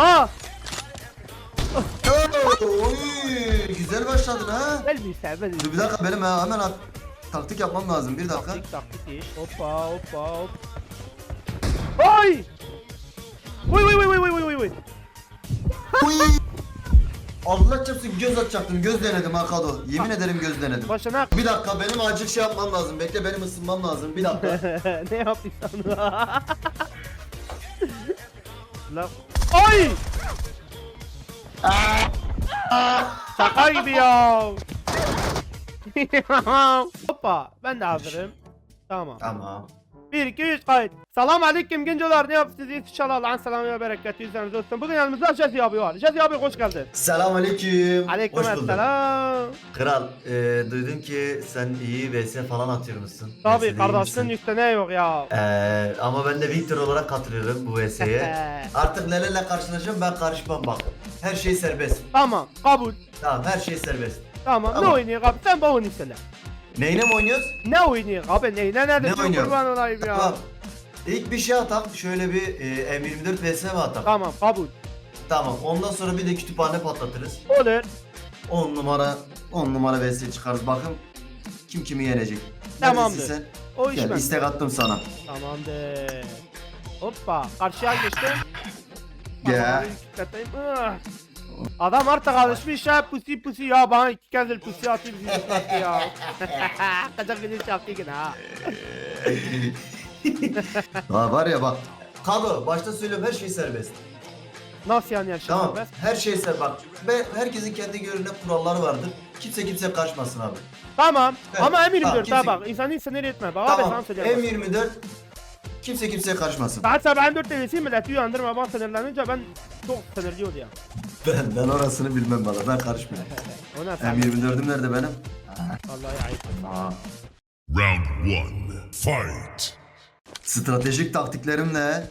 Aa! Oy, güzel başladın ha. Ben. Dur bir dakika benim ha, hemen at- taktik yapmam lazım bir dakika. Taktik taktik iş. Hoppa hoppa hop. Ay! Uy uy uy uy uy uy uy. Uy. Allah çarpsın göz atacaktım göz denedim ha Kado. Yemin ederim göz denedim. Başına Bir dakika benim acil şey yapmam lazım. Bekle benim ısınmam lazım. Bir dakika. ne yaptıysan? Lan. Ay! Şaka gibi ya. Hoppa ben de hazırım. Tamam. tamam. 1 2 3 kayıt. Selam aleyküm gencolar ne yapıyorsunuz? İnşallah Allah'ın selamı ve bereketi üzerinize olsun. Bugün yanımızda Jesse abi var. Jesse abi hoş geldin. Selam aleyküm. Aleyküm Hoş bulduk. selam. Kral, e, duydum ki sen iyi VS falan atıyormuşsun. Tabi VS'de kardeşinin iyiymişsin. üstüne yok ya. E, ama ben de Victor olarak katılıyorum bu VS'ye. Artık nelerle karşılaşacağım ben karışmam bak. Her şey serbest. Tamam kabul. Tamam her şey serbest. Tamam, ne Tamam. oynuyor abi sen bana onu söyle. Neyine mi oynuyoruz? Ne oynuyor abi neyine ne Ne oynuyor? Kurban olayım ya. Tamam. İlk bir şey atak. Şöyle bir e, M24 VS mi atak? Tamam kabul. Tamam. Ondan sonra bir de kütüphane patlatırız. Olur. 10 numara 10 numara VS çıkarız. Bakın kim kimi yenecek. Tamamdır. Neredesin sen? O iş Gel ben. istek attım sana. Tamamdır. Hoppa karşıya geçtim. Gel. Yükselteyim. Ah. Adam artık alışmış ya pusi pusi ya bana iki kez pusi atıyor bizi yıprattı ya. Kaçak gülüş yaptı yine ha. Ha var ya bak. Kado başta söylüyorum her şey serbest. Nasıl yani yaşam Tamam. ben? Her şey serbest. Bak be, herkesin kendi görüne kuralları vardır. Kimse kimse kaçmasın abi. Tamam Evet, ama M24 tamam, ha kimse- bak insanı sinir etme bak abi tamam. sana söylüyorum. M24 kimse kimseye kaçmasın. Daha sabah M4 devresiyim milleti uyandırma ben sinirlenince ben çok sinirli oluyor. Ben ben orasını bilmem valla. Ben karışmıyorum. O ne sen? M24'üm nerede benim? Vallahi ayıp. Aa. Round one, fight. Stratejik taktiklerim ne?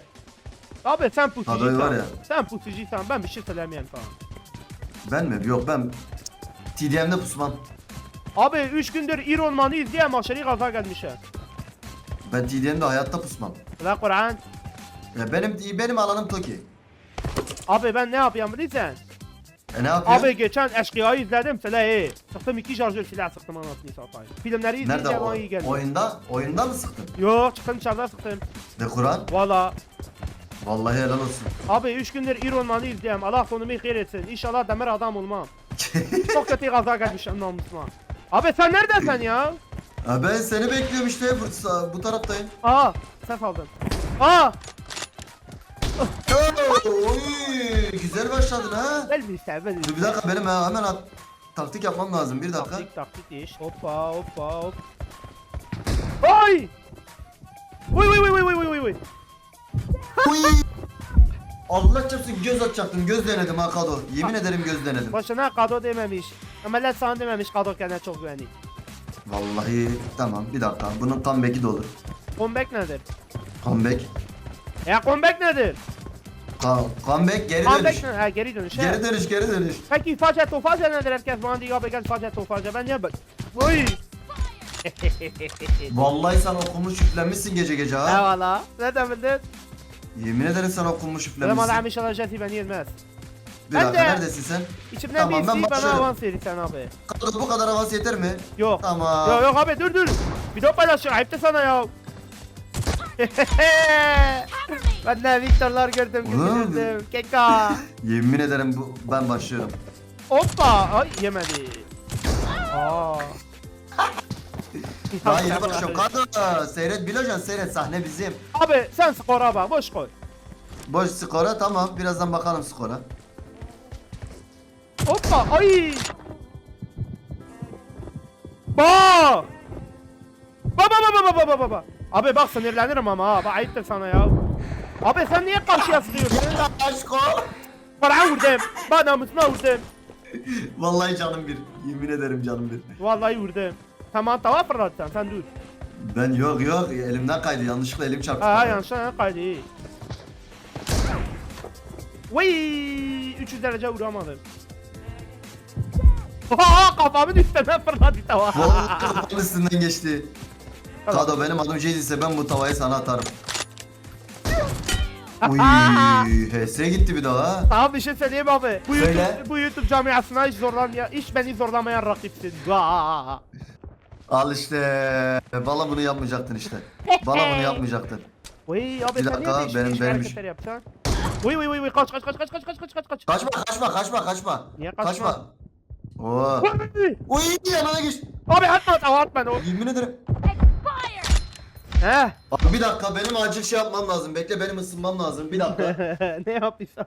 Abi sen pusucuysan. var ya. Sen pusucuysan ben bir şey söylemeyeyim falan. Ben mi? Yok ben TDM'de pusmam. Abi 3 gündür ir olmanı izleyen aşırı gaza gelmişler. Ben TDM'de hayatta pusmam. La Kur'an. Ya benim benim alanım Toki. Abi ben ne yapayım bilirsen? E ne yapıyor? Abi geçen eşkıyayı izledim silah iyi. Sıktım iki şarjör silah sıktım anasını satayım. Filmleri Nerede izleyince o? bana iyi geldi. Oyunda? Oyunda mı sıktın? Yok çıktım dışarıda sıktım. De Kur'an? Valla. Vallahi helal olsun. Abi 3 gündür ir olmanı izleyeyim. Allah sonumu hayır etsin. İnşallah demir adam olmam. Çok kötü gaza gelmişim namusuma. Abi sen neredesin ya? Ha ben seni bekliyorum işte bu, bu taraftayım. Aa ses aldım. Aa Oy, güzel başladın ha. gel bir sen ben. Dur bir dakika benim ha, hemen at, taktik yapmam lazım bir dakika. Taktik taktik iş. Hoppa hoppa hop. Ay! Uy uy uy uy uy uy uy. Uy. Allah çarpsın göz atacaktım göz denedim ha Kado. Yemin ederim göz denedim. Başına kado dememiş. Ameliyat sana dememiş kado kendine çok güveni. Vallahi tamam bir dakika bunun comeback'i de olur. Comeback nedir? Comeback. Ya comeback nedir? Ka- comeback geri Comeback dönüş. nedir? Ha geri dönüş. he. Geri dönüş geri dönüş. Peki facia tofacia nedir herkes bana diyor abi gel facia tofacia ben niye bak. Uy. Vallahi sen okumuş üflenmişsin gece gece ha. Eyvallah. Ne demedin? Yemin ederim sen okumuş üflenmişsin. adam inşallah jeti beni yemez. Bir Ben dakika de- neredesin sen? İçimden Tamam, bir ben isteği bana başlarım. avans verirsen abi. Kado bu kadar avans yeter mi? Yok. Tamam. Yok yok abi dur dur. Video paylaşıyor ayıp da sana ya. ben de Victor'lar gördüm gördüm. Keka. Yemin ederim bu ben başlıyorum. Hoppa. Ay yemedi. Aa. Daha yeni başlıyorum. Kado seyret Bilocan seyret sahne bizim. Abi sen skora bak boş koy. Boş skora tamam birazdan bakalım skora. Hoppa ay. Ba. Baba baba baba baba baba. Abi bak sinirlenirim ama ha. Bak ayıptır sana ya. Abi sen niye karşıya sıkıyorsun? Aşko. Bana vurdum. Bana namusuna vurdum. Vallahi canım bir. Yemin ederim canım bir. Vallahi vurdum. Tamam tamam fırlattın sen dur. Ben yok yok elimden kaydı yanlışlıkla elim çarptı. Ha yanlışlıkla kaydı. Vay 300 derece vuramadım. Ha kafamın üstüne fırladı tava. Vallahi üstünden geçti. Kado benim adım Jade ise ben bu tavayı sana atarım. Uy, gitti bir daha. Abi bir şey söyleyeyim abi. Bu Söyle. YouTube, bu YouTube camiasına hiç zorlanmayan, hiç beni zorlamayan rakipsin. Al işte. Bala bunu yapmayacaktın işte. Bala bunu yapmayacaktın. Uy abi Bir sen dakika, niye değişik benim- değişik benim- hareketler yapacaksın? Uy uy uy uy kaç kaç kaç kaç kaç kaç kaç kaç kaç. Kaçma kaçma kaçma kaçma. Niye kaçma? Oo. Uy! Uy yanına geç. Abi atma atma atma. o- Yemin ederim. He. Abi bir dakika benim acil şey yapmam lazım. Bekle benim ısınmam lazım. Bir dakika. ne yaptıysan.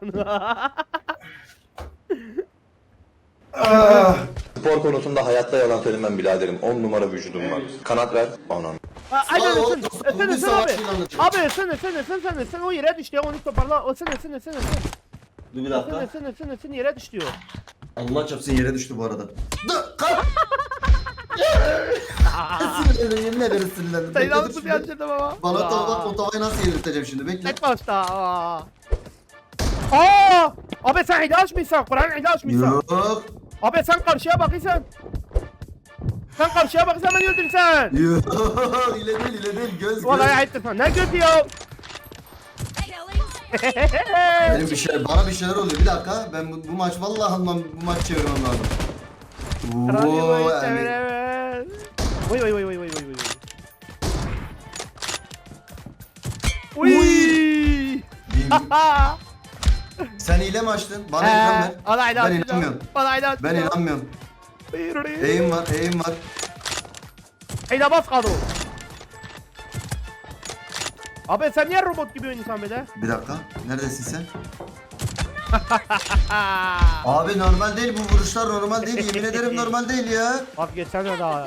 Spor konusunda hayatta yalan söylemem biraderim. 10 numara vücudum var. Kanat ver. Anam. Ha, Aynen Sağ ol, ısın. Isın ısın abi. Abi ısın ısın ısın ısın ısın. O yere düştü ya onu toparla. Isın ısın ısın ısın. Dur bir Isın dakika. ısın ısın ısın yere düştü o. Allah çarpsın yere düştü bu arada. Dur kalk. sinirlendim yemin ederim sinirlendim. Sayın Bekle, dur altısı bir şimdi. açıldım ama. Bana Aa. tavla o tavayı nasıl yedirteceğim şimdi bekle. Tek başta. Aa. Aa! Abi sen hile açmışsın. Kur'an hile açmışsın. Yok. Abi sen karşıya bakıyorsun. Sen karşıya bakıyorsan beni öldürsen. Yok. ile değil ile değil göz göz. Vallahi ayıptır sana. Ne götü ya? Benim bir şey, bana bir şeyler oluyor. Bir dakika. Ben bu, bu maç vallahi almam, bu maç çevirmem lazım. Radyoyu Oo, yani. severemez. Oy oy oy oy oy oy oy. Uy. Bin- Ha. Sen hile mi açtın? Bana ilham ver. He, Bana Ben inanmıyorum. Bana hile Ben inanmıyorum. Eğim var, eğim var. Hile bas kadro. Abi sen niye robot gibi oynuyorsun böyle? Bir dakika. Neredesin sen? Abi normal değil bu vuruşlar normal değil. Yemin ederim normal değil ya. Bak geçsene daha.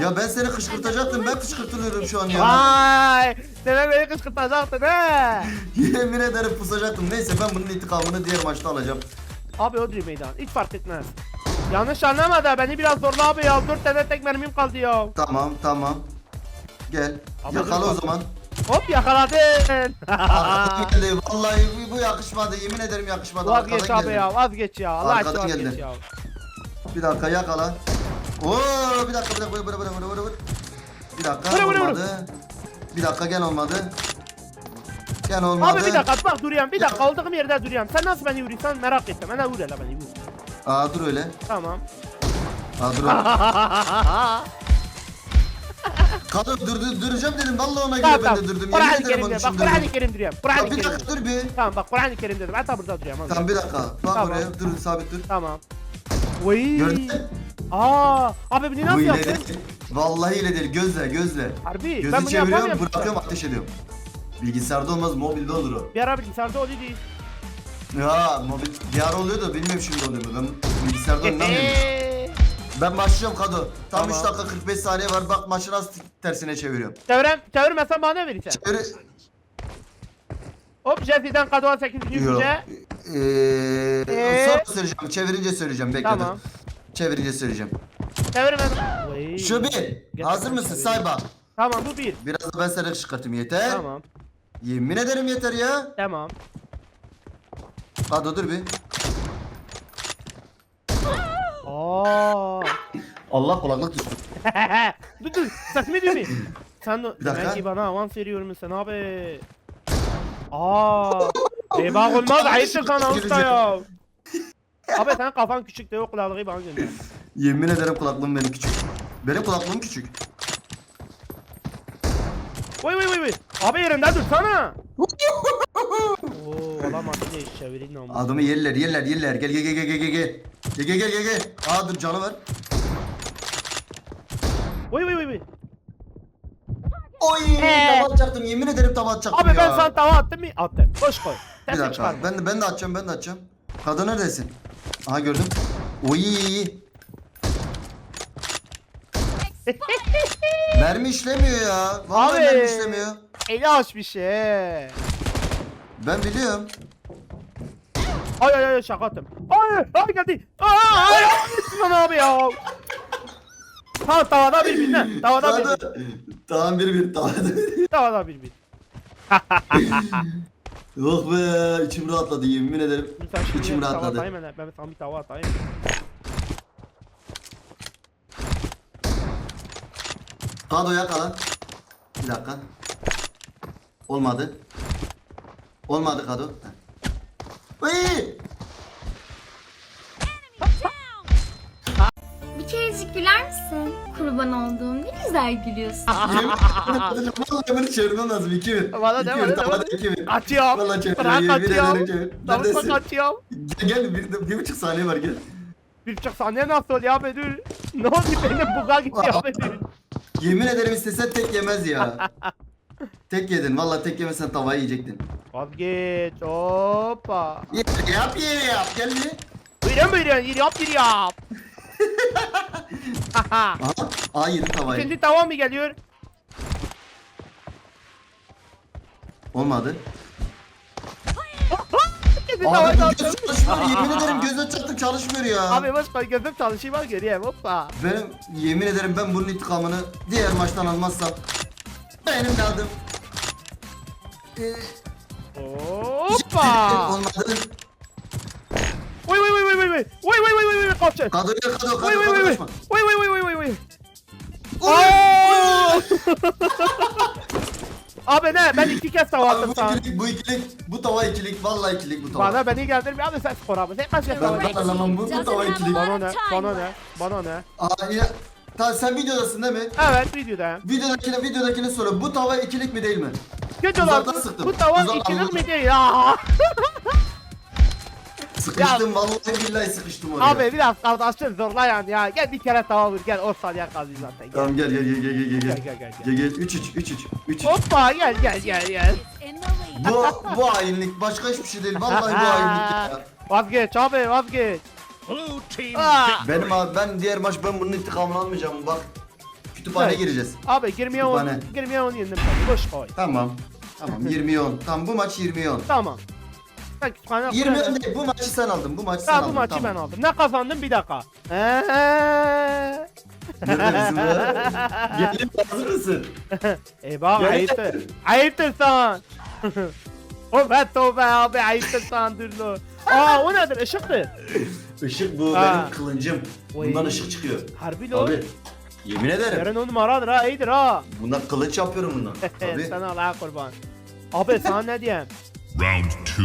Ya ben seni kışkırtacaktım. Ben kışkırtılıyorum şu an ya. Vay! Demek beni kışkırtacaktın he. Yemin ederim pusacaktım. Neyse ben bunun intikamını diğer maçta alacağım. Abi Odri meydan. Hiç fark etmez. Yanlış anlama da beni biraz zorla abi ya. Dört tane tek mermim kaldı ya. Tamam tamam. Gel. Abi Yakala dur o bak. zaman. Hop yakaladın. Arkadan geldi. Vallahi bu, bu yakışmadı. Yemin ederim yakışmadı. vazgeç Arkadan abi geldi. ya. Vazgeç ya. Allah aşkına Arkadan vazgeç geldi. ya. Bir dakika yakala. Oo bir dakika bir dakika vur vur vur vur. Bir dakika Vur, vur, vur. olmadı. Bir dakika gel olmadı. Gel olmadı. Abi bir dakika bak duruyorum. Bir dakika olduğum yerde duruyorum. Sen nasıl beni vuruyorsan merak ettim. Bana vur hele beni vur. Aa dur öyle. Tamam. Aa dur öyle. Kadın dur, dur, duracağım dedim. Vallahi ona göre ben de durdum. Kur'an-ı Kerim için Bak. Kur'an-ı Kerim duruyorum. Kur'an-ı Ya bir Kerim. dakika dur bir. Tamam bak Kur'an-ı Kerim dedim. Hatta burada duruyorum. Tamam bir dakika. Bak Tamam. oraya dur sabit dur. Tamam. Vay. Gördün mü? Aa, abi bunu Bu nasıl yaptın? Vallahi ile değil. Gözle gözle. Harbi Gözü ben bunu çeviriyorum bırakıyorum ateş ediyorum. Bilgisayarda olmaz mobilde olur o. Bir ara bilgisayarda oluyor değil. Ya mobil bir ara oluyor da bilmiyorum şimdi oluyor mu. Ben bilgisayardan anlamıyorum. Ben başlıyorum Kado. Tam Tamam. 3 dakika 45 saniye var. Bak maçı nasıl tersine çeviriyorum. Çevirem, çevirmesen bana ne verirsen? Çevir... Hop Jesse'den kadova 8. Yok. yüce. Eee... Ee? Sonra söyleyeceğim. Çevirince söyleyeceğim. Bekle Tamam. dur. Çevirince söyleyeceğim. Çevirmeden. Vay. Şu bir. Hazır mısın? çevireyim. Say bak. Tamam bu bir. Biraz da ben sana çıkartayım yeter. Tamam. Yemin ederim yeter ya. Tamam. Kado dur bir. Aa. Allah kulaklık düştü. dur dur. Sesimi duymayın. Sen Bir dakika. demek ki bana avans veriyor musun abi? Aa. E bak olmaz ayıptır sana usta ya. Abi sen kafan küçük de o kulaklığı bana gönder. Yemin ederim kulaklığım benim küçük. Benim kulaklığım küçük. Vay vay vay vay. Abi yerinde dursana. Oo olamaz ne iş çevirin ama. Adamı yerler yerler yerler. Gel gel gel gel gel gel gel. Gel gel gel gel. Aa dur canı var. Vay vay vay vay. Oy Ee. tava atacaktım yemin ederim tava atacaktım Abi ya. ben sana tava attım mı? Attım. Koş koy. Bir Sesini dakika çıkarma. ben de ben de atacağım ben de atacağım. Kadın neredesin? Aha gördüm. Oy mermi işlemiyor ya. Vallahi Abi. mermi işlemiyor. Eli açmış he. Ben biliyorum. Ay ay ay şaka attım. Ay geldi. Ay ay ay. Lan abi ya. Tamam tavada bir bir ne? Tavada bir bir. Kadın. Tamam bir bir tamam. Tavada bir bir. Yok be içim rahatladı yemin ederim. Şimdi İçim bir tava rahatladı. atayım hele. Ben sana bir tava atayım. Kado yakala. Bir dakika. Olmadı. Olmadı Kado. Heh. Güler misin? Kurban olduğum ne güzel gülüyorsun. Vallahi bunu çevirmem lazım. 2000. Bana de, bana de, bana de. 2000. Kaçıyorum. Vallahi çevir. Bırak çevir. Tavukla Neredesin? kaçıyorum. Gel, gel bir, bir buçuk saniye var gel. Bir buçuk saniye nasıl abi dur. Ne oldu benim buga gitti abi dur. Yemin ederim istesen tek yemez ya. tek yedin. Vallahi tek yemesen tavayı yiyecektin. Vazgeç hoppa. Yap yap yap, yap. Gel. Buyurun buyurun yap yap. Aha. Aa yedi tavayı. İkinci tava mı geliyor? Olmadı. İkinci tava Abi bu geldi. göz çalışmıyor. Yemin ederim gözle çaktım çalışmıyor ya. Abi boş ver gözüm çalışayım bak göreyim hoppa. Benim yemin ederim ben bunun intikamını diğer maçtan almazsam benim de adım. Ee, Hoppa. Olmadı. Oy oy oy oy oy oy. Oy oy oy oy oy kaçın. Kado gel kado kado Oy oy kado oy oy. kaçma. Oy oy oy oy oy oy. Oo! Abi ne? Ben iki kez tava Abi attım bu sana. ikilik, bu ikilik, bu tava ikilik, vallahi ikilik bu tava. Bana beni geldirme abi sen skor abi. Sen kaç kez tava ben attın? anlamam bu, bu tava ikilik. Bana ne? Bana ne? Bana ne? Aa, ya, ta, sen videodasın değil mi? Evet videoda. Videodakine, videodakine soru bu tava ikilik mi değil mi? Kötü Uzaktan lan. sıktım. Bu tava Uzaktan ikilik vurdum. mi değil ya? Sıkıştım vallahi billahi sıkıştım oraya. Abi biraz kardeşim zorlayan ya. Gel bir kere tava vur gel. O saniye kaldı zaten. Gel. Tamam gel gel gel gel gel gel. Gel, Gel gel, gel, gel gel 3 3 3 3 3 Hoppa gel gel gel gel. Bu bu hainlik başka hiçbir şey değil. Vallahi bu hainlik ya. Vazgeç abi vazgeç. Blue team Aa! Benim abi ben diğer maç ben bunun intikamını almayacağım bak. Kütüphaneye Evet. gireceğiz. Abi girmeye on, Kütüphane. girmeye on yendim tabii. Boş koy. Tamam. Tamam 20 10. Tamam bu maç 20 10. Tamam. Sen kütüphane 20 10 değil bu maçı sen aldın. Bu maçı sen aldın. bu maçı tamam. ben aldım. Ne kazandım bir dakika. Eee. Gelin hazır mısın? E bak Gel. ayıptır. Ayıptır sen. Tövbe tövbe abi ayıptır sen dur lo. Aa o nedir ışıktır. Işık bu Ha. benim kılıncım. Bundan Oy. ışık çıkıyor. Harbi lo. Abi. Yemin ederim. Yarın on numaradır ha iyidir ha. Bundan kılıç yapıyorum bundan. Tabii. Sana Allah'a kurban. Abi sana ne diyeyim? Round two.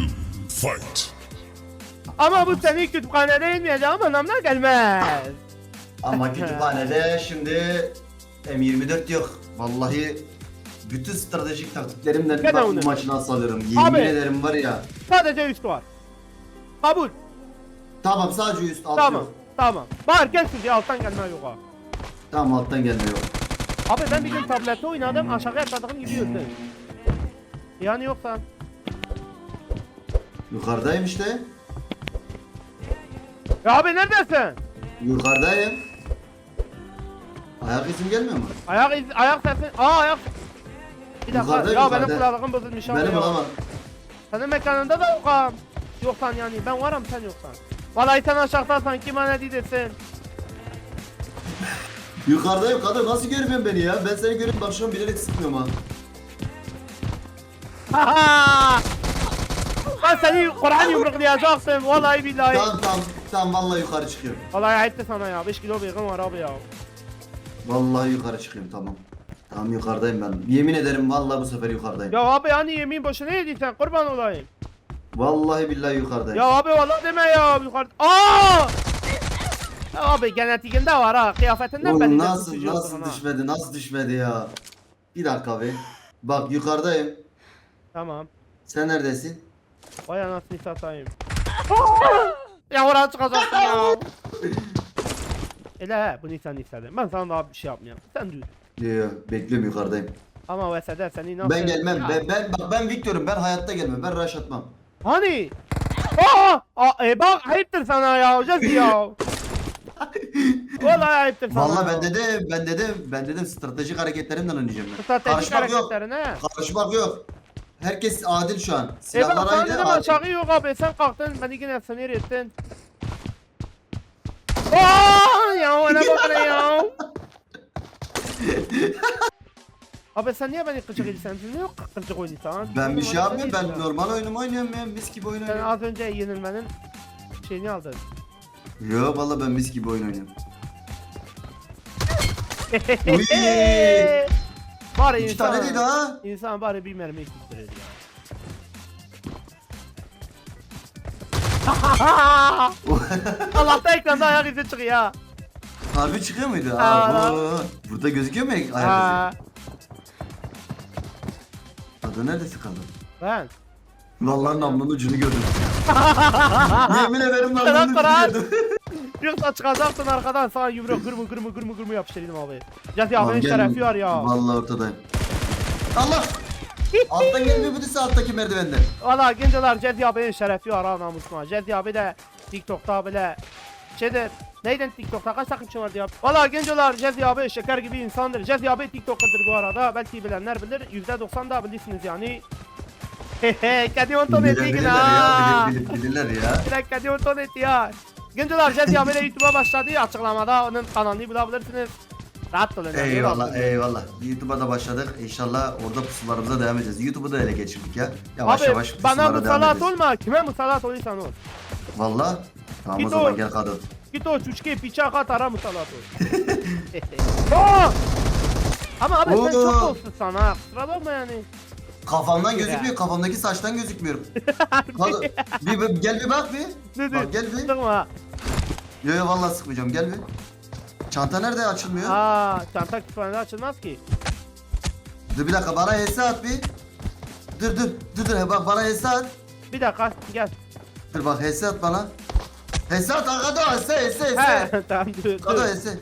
Fight. Ama bu senin kütüphanede inmeyeceğim anlamına gelmez. Ama kütüphanede şimdi M24 yok. Vallahi bütün stratejik taktiklerimle Gene bak onu. bu maçı nasıl alırım. Yemin Abi. ederim var ya. Sadece üst var. Kabul. Tamam sadece üst alt Tamam. yok. Tamam. Bağır gel şimdi alttan gelme yok ha. Tamam alttan gelme yok. Abi ben bir gün tablette oynadım aşağıya atladığım gibi öldüm. Yani yoksa. Yukarıdayım işte. Ya abi neredesin? Yukarıdayım. Ayak izim gelmiyor mu? Ayak iz, ayak sesi. Aa ayak. Bir dakika. Yukarıdayım, ya benim yukarıda. kulağım bozulmuş abi Benim ya. Senin mekanında da yok ha. Yoksan yani ben varım sen yoksan. Vallahi sen aşağıdasan kim bana desin. Yukarıdayım kadın nasıl görmüyorsun beni ya? Ben seni görüp bak şu an bilerek sıkmıyorum ha. Haha! Ben seni Kur'an yumruklayacaktım vallahi billahi. Tamam tamam tamam vallahi yukarı çıkıyorum. Vallahi ayıptı sana ya 5 kilo bıyıkım var abi ya. Vallahi yukarı çıkıyorum tamam. Tamam yukarıdayım ben. Yemin ederim vallahi bu sefer yukarıdayım. Ya abi yani yemin boşuna yedin sen kurban olayım. Vallahi billahi yukarıdayım. Ya abi vallahi deme ya yukarı. Aa! Ya abi genetikinde var ha kıyafetinden Oğlum belli nasıl nasıl ha. düşmedi nasıl düşmedi ya? Bir dakika be. Bak yukarıdayım. Tamam. Sen neredesin? Vay anasını satayım. ya oraya çıkacaksın ya. Ele he bunu sen istedin. Ben sana daha bir şey yapmayayım. Sen dur. Yo yo bekliyorum yukarıdayım. Ama Vesede seni nasıl... Ben gelmem. Ben, ben bak ben Victor'um. Ben hayatta gelmem. Ben rush atmam. Hani? Aa! Aa e bak ayıptır sana ya hocam ya. Vallahi ayıptır sana. Vallahi ben dedim, ben dedim, ben dedim stratejik hareketlerimden oynayacağım ben. Stratejik Karışmak yok. hareketlerine. Karışmak yok. Herkes adil şu an. E Silahlar sana aynı. dedim adil. aşağı yok abi sen kalktın beni yine sinir ettin. Aa ya ona bak ne ya. Abi sen niye beni kıcık ediyorsun? Sen niye kıcık oynuyorsun? Ben bir şey yapmıyorum. Ben Sen normal oyunumu oynuyorum ya. Mis gibi oyun oynuyorum. az önce yenilmenin şeyini aldın. Yo vallahi ben mis gibi oyun oynuyorum. Uy! Bari İki insan, tane değil ha. insan bari bir mermi istiyor ya. Allah'ta ekranda ayak izi çıkıyor ha. Harbi çıkıyor muydu? Aa. Aa, bu. Burada gözüküyor mu ayak Ha, izi? Adı neredesin kadın? Ben. Vallahi namlunun ucunu gördüm. Yemin ederim namlunun ucunu gördüm. Yoksa çıkacaktın arkadan sana yumruk gırmı gırmı gırmı gırmı yapıştırdım abi. Tamam, abinin gel. şerefi var ya. Vallahi ortadayım. Allah! Alttan gelmiyor birisi alttaki merdivenden. Valla genceler Cezi abinin şerefi var ha namusuma. Cezi abi de TikTok'ta bile şeydir. Neyden TikTok'ta kaç takipçi var ya? Valla gencolar Cezi abi şeker gibi insandır. Cezi abi TikToker'dır bu arada. Belki bilenler bilir. %90 da bilirsiniz yani. Hehe kedi onton Bilir- etti bilirler ya, ha. bilir- bilir- bilirler ya. Kedi onton etti ya. Cezi abi de YouTube'a başladı. Açıklamada onun kanalını bulabilirsiniz. Rahat olun. Eyvallah eyvallah. YouTube'a da başladık. İnşallah orada pusularımıza devam edeceğiz. YouTube'u da ele geçirdik ya. Yavaş Abi yavaş bana pusulara devam musallat edeceğiz. olma. Kime musallat olursan ol. Valla. Tamam o Git zaman o- gel kadın. Git o çuçke piça kat ara musallat ol. Oo! Ama abi sen çok olsun sana. Kusura bakma yani. Kafamdan gözükmüyor. Kafamdaki saçtan gözükmüyorum. Kadın. Bir, bir- gel bir bak bir. Ne Bak gel bir. Sıkma. Yo yo valla sıkmayacağım gel bir. Çanta nerede açılmıyor? Aa, çanta kütüphanede açılmaz ki. Dur bir dakika bana hesse at bir. Dur dur dur dur bak bana hesse at. Bir dakika gel. Dur bak hesse at bana. Hesse at arkada hesse hesse hesse. He tamam dur dur. hesse.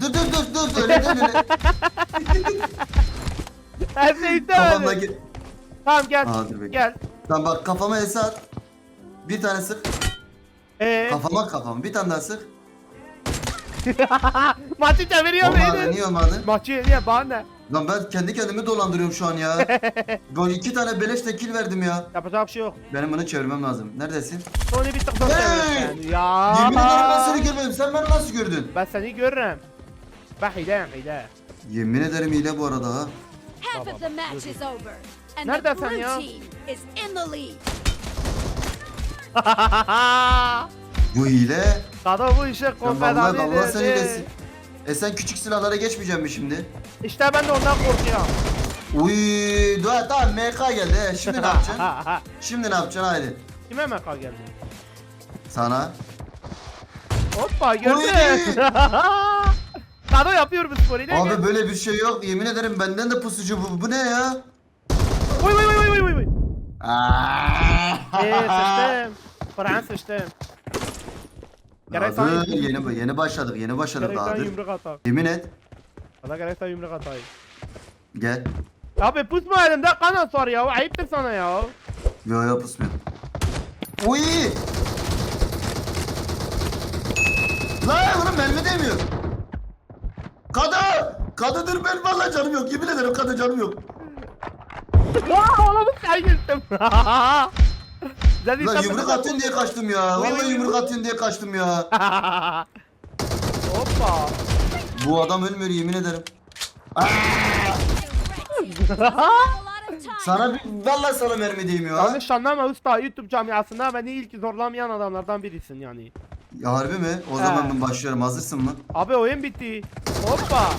Dur dur dur dur dur öyle öyle. Her şey istemedi. Kafamdaki. Tamam gel. Aa, dur bekle. Gel. Tamam bak kafama hesse at. Bir tane sık. Ee, Kafama kafama bir tane daha sık. maçı çeviriyor Olmadı beni. niye olmadı? Maçı niye bana ne? Lan ben kendi kendimi dolandırıyorum şu an ya. Gol iki tane beleş tekil verdim ya. Yapacak bir şey yok. Benim bunu çevirmem lazım. Neredesin? Sony bir tık daha Hey! Ya. Yemin ederim ben seni görmedim. Sen beni nasıl gördün? Ben seni görürüm. Ben hile hile. Yemin ederim hile bu arada ha. Half of the match is over, and Nerede sen blue ya? team is in the lead. Bu hile. Kadın bu işe Ya vallahi Allah konfederasyonu ilesin. E sen küçük silahlara geçmeyeceksin mi şimdi? İşte ben de ondan korkuyorum. Uy, dur tamam MK geldi. he. Şimdi ne yapacaksın? Şimdi ne yapacaksın haydi. Kime meka geldi? Sana. Hoppa gördün. Kado yapıyor bu sporu. Abi böyle bir şey yok. Yemin ederim benden de pusucu bu. Bu ne ya? Oy oy oy oy oy oy. Eee sıçtım. Kur'an sıçtım. Gerek sana Bahadır, yeni yeni başladık. Yeni başladık gerek sana Bahadır. yumruk atayım. Yemin et. Bana gerek sana yumruk atayım. Gel. Abi pusma elimde kanat var ya. Ayıptır sana ya. Yo yo pusmuyor. Uy! Lan oğlum mermi değmiyor. Kadı! Kadı dur ben vallahi canım yok. Yemin ederim kadı canım yok. Aa oğlum sen gittim. Zaten Lan yumruk atıyorsun diye kaçtım ya. Vallahi yumruk atıyorsun diye kaçtım ya. Hoppa. Bu adam ölmüyor yemin ederim. Sana bir vallahi sana mermi değmiyor ha. Yanlış anlama usta YouTube camiasında beni ilk zorlamayan adamlardan birisin yani. Ya harbi mi? O zaman ben başlıyorum. Hazırsın mı? Abi oyun bitti. Hoppa.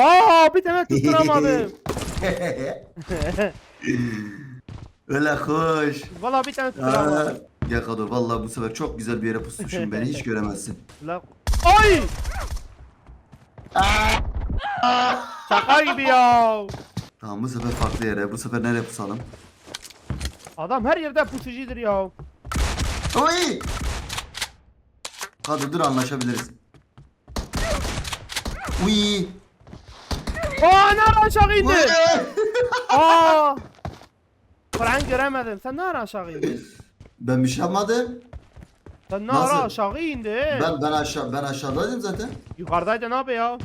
Aa bir tane tutturamadım. Öyle hoş. Valla bir tane tutturamadım. Ya Kado vallahi bu sefer çok güzel bir yere pusmuşum beni hiç göremezsin. La- Ay! Şaka gibi ya. Tamam bu sefer farklı yere. Bu sefer nereye pusalım? Adam her yerde pusucudur ya. Oy! Kado dur anlaşabiliriz. Uy! Ara aşağı indi? Aa! Kur'an göremedim. Sen ne ara aşağı indin? Ben bir şey yapmadım. Sen ne Nasıl? ara aşağı indin? Ben ben aşağı ben aşağıdaydım zaten. Yukarıdaydın abi ya.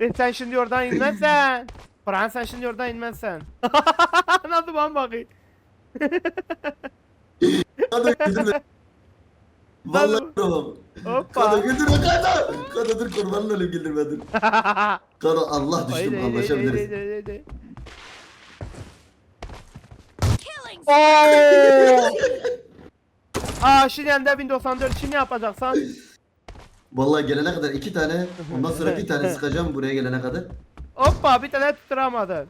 e sen şimdi oradan inmezsen. Kur'an sen şimdi oradan inmezsen. Nasıl ben bakayım? Kado güldürme. Vallahi oğlum. Hoppa. güldürme Kado. Kado dur kurbanın olayım güldürme dur. Kado Allah düştüm Haydi, haydi, anlaşabiliriz. haydi, haydi, haydi. Oo! Aa şimdi elde Windows 14 şimdi ne yapacaksan? Vallahi gelene kadar iki tane ondan sonra bir tane sıkacağım buraya gelene kadar. Hoppa bir tane tutturamadın.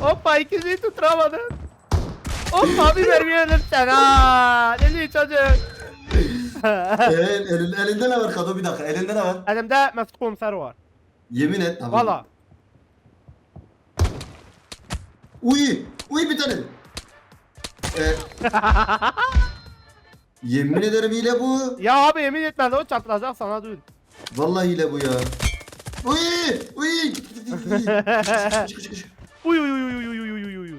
Hoppa ikisini tutturamadın. Of abi mermi ölürsen ha. Deli çocuk. El, elin, elinde ne var Kado bir dakika elinde ne var? Elimde Mesut komiser var. Yemin et tamam. Valla. Uy! Uy bir tane. Ee, yemin ederim hile bu. Ya abi yemin etmedi o çarpılacak sana dur. Vallahi hile bu ya. Uy! Uy! Çık, çık, çık, çık. Uy uy uy uy uy uy uy uy uy.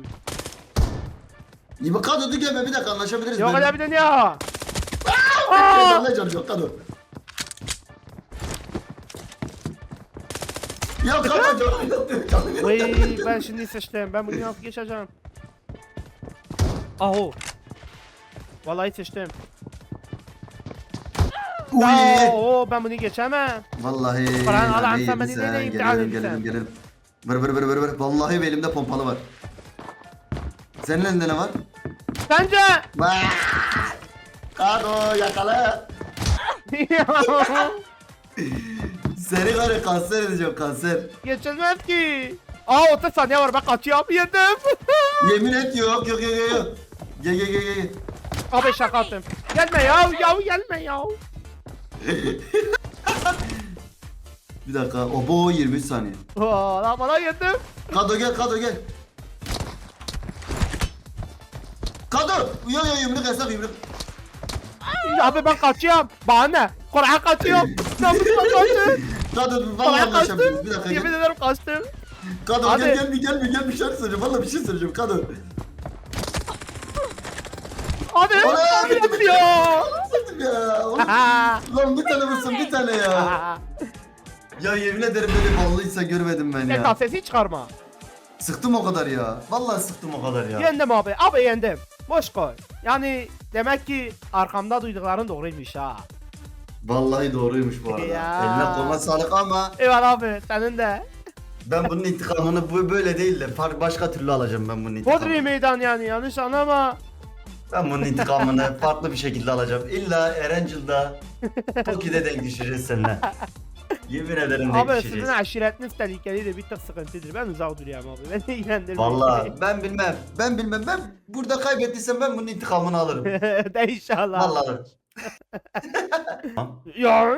İyi bak Kado dur gelme bir dakika anlaşabiliriz. Yok öyle bir de ya. Aa! Aa! Vallahi canım yok Kado. Ya Kado canım yok. Canım yok. Uy ben şimdi seçtim. Ben bunu nasıl geçeceğim? Aho. Vallahi seçtim. Uy! Ya o ben bunu geçemem. Vallahi. Ya Allah'ın neydi sen beni neyle imtihan Gelelim gelelim gelelim. Vır vır vır vır vır. Vallahi elimde pompalı var. Senin elinde ne var? Sence? Vaa! Kado yakala. Seni karı kanser edeceğim kanser. Geçilmez ki. Aa 30 saniye var ben kaçıyorum yedim. Yemin et yok yok yok yok. yok. Gel gel gel gel. Abi şaka attım. Gelme ya ya gelme ya. Bir dakika. Obo 23 saniye. Aa lan bana yedim. Kado gel Kado gel. Kado! Yo yo yumruk hesap yumruk. Abi ben kaçıyorum. Bana ne? Kur'an kaçıyorum. Namusla kaçtım. Kado vallahi Kur'an anlaşabiliriz. kaçtım. Bir dakika Yemin gel. ederim kaçtım. Hadi. gel gel bir gel bir gel bir şarkı söyleyeceğim. Vallahi bir şey söyleyeceğim Kado. Abi Ana, abi yapıyor. ya. oğlum. Ha. Lan bir tane vursun bir tane ya. Ya yemin ederim böyle ballıysa görmedim ben Ne ya. kaseti çıkarma. Sıktım o kadar ya. Vallahi sıktım o kadar ya. Yendim abi. Abi yendim. Boş koy. Yani demek ki arkamda duydukların doğruymuş ha. Vallahi doğruymuş bu arada. Ya. Eline koluna sağlık ama Eyvallah abi senin de. ben bunun intikamını bu böyle değil de far- başka türlü alacağım ben bunun Bodri intikamını. meydan yani yanlış anlama. Ben bunun intikamını farklı bir şekilde alacağım. İlla Erencil'da Toki'de denk düşeceğiz seninle. Yemin ederim denk Abi sizin aşiretiniz tehlikeli de bir tık sıkıntıdır. Ben uzak duruyorum abi. Beni ilgilendirmiyor. Vallahi ben bilmem. Ben bilmem. Ben burada kaybettiysem ben bunun intikamını alırım. de inşallah. Vallahi alırım. Ya.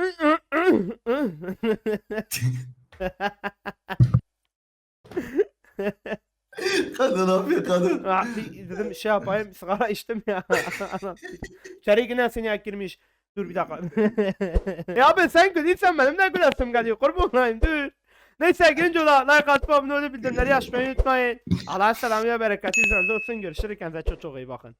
Kadın ne yapıyor kadın? Ah, dedim şey yapayım sigara içtim ya. İçeri yine seni girmiş. Dur bir dakika. ya ben sen gülüyorsan benim de gülesim geliyor. Kurban olayım dur. Neyse genç ola like atma abone olup bildirimleri açmayı unutmayın. Allah'a selamı ve bereketi üzerinize olsun. Görüşürüz kendinize çok çok iyi bakın.